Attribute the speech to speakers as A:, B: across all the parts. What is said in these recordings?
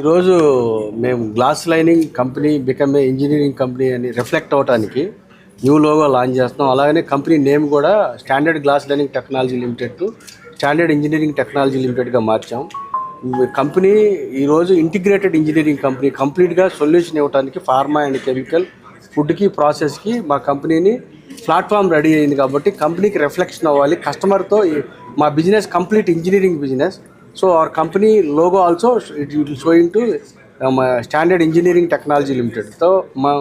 A: ఈరోజు మేము glass lining company become a engineering company అని రిఫ్లెక్ట్ అవడానికి న్యూ లోగో లాంచ్ చేస్తున్నాం. అలాగనే కంపెనీ నేమ్ కూడా standard glass lining technology limited to standard engineering technology లిమిటెడ్గా మార్చాం. కంపెనీ ఈరోజు ఇంటిగ్రేటెడ్ ఇంజనీరింగ్ కంపెనీ కంప్లీట్గా సొల్యూషన్ ఇవ్వడానికి ఫార్మా అండ్ కెమికల్ ఫుడ్కి ప్రాసెస్కి మా కంపెనీని ప్లాట్ఫామ్ రెడీ అయింది కాబట్టి కంపెనీకి రిఫ్లెక్షన్ అవ్వాలి. కస్టమర్తో మా business complete engineering business so our company logo also it will showing to standard engineering technology లిమిటెడ్తో మా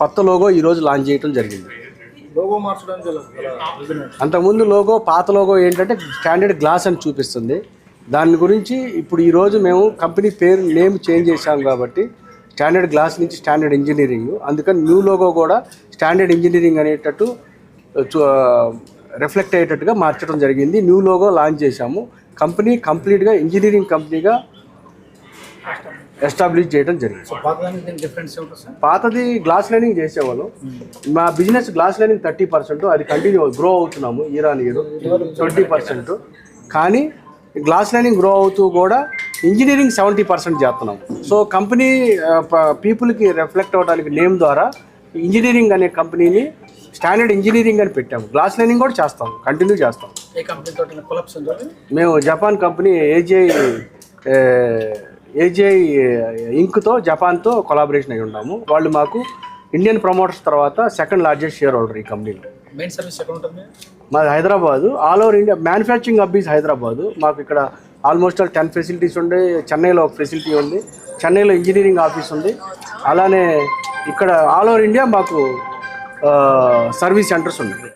A: కొత్త లోగో ఈరోజు లాంచ్ చేయడం జరిగింది.
B: లోగో మార్చడానికి?
A: అంతకుముందు లోగో పాత లోగో ఏంటంటే స్టాండర్డ్ గ్లాస్ అని చూపిస్తుంది. దాని గురించి ఇప్పుడు ఈరోజు మేము కంపెనీ పేరు నేమ్ చేంజ్ చేశాం కాబట్టి స్టాండర్డ్ గ్లాస్ నుంచి స్టాండర్డ్ ఇంజనీరింగ్ అందుకని న్యూ లోగో కూడా స్టాండర్డ్ ఇంజనీరింగ్ అనేటట్టు రిఫ్లెక్ట్ అయ్యేటట్టుగా మార్చడం జరిగింది. న్యూ లోగో లాంచ్ చేశాము. కంపెనీ కంప్లీట్గా ఇంజనీరింగ్ కంపెనీగా ఎస్టాబ్లిష్ చేయడం జరిగింది. పాతది గ్లాస్ లైనింగ్ చేసేవాళ్ళం. మా business glass lining thirty percent అది కంటిన్యూ గ్రో అవుతున్నాము year on year twenty percent. కానీ గ్లాస్ లైనింగ్ గ్రో అవుతూ కూడా ఇంజనీరింగ్ సెవెంటీ పర్సెంట్ చేస్తున్నాం సో కంపెనీ పీపుల్కి రిఫ్లెక్ట్ అవ్వడానికి నేమ్ ద్వారా ఇంజనీరింగ్ అనే కంపెనీని స్టాండర్డ్ ఇంజనీరింగ్ అని పెట్టాము. గ్లాస్ లైనింగ్ కూడా చేస్తాం కంటిన్యూ చేస్తాం.
B: ఏ
A: మేము జపాన్ కంపెనీ ఏజే ఏజే ఇంక్తో జపాన్తో కొలాబరేషన్ అయి ఉన్నాము. వాళ్ళు మాకు ఇండియన్ ప్రమోటర్స్ తర్వాత సెకండ్ లార్జెస్ట్ షేర్ హోల్డర్ ఈ కంపెనీలో.
B: మెయిన్ సర్వీస్ ఎక్కడ ఉంటుంది
A: మాది Hyderabad. All over India manufacturing hub is Hyderabad. మాకు ఇక్కడ ఆల్మోస్ట్ ఆల్ టెన్ ఫెసిలిటీస్ ఉండే. చెన్నైలో ఒక ఫెసిలిటీ ఉంది. చెన్నైలో ఇంజనీరింగ్ ఆఫీస్ ఉంది. అలానే ఇక్కడ ఆల్ ఓవర్ ఇండియా మాకు సర్వీస్ సెంటర్స్ ఉన్నాయి.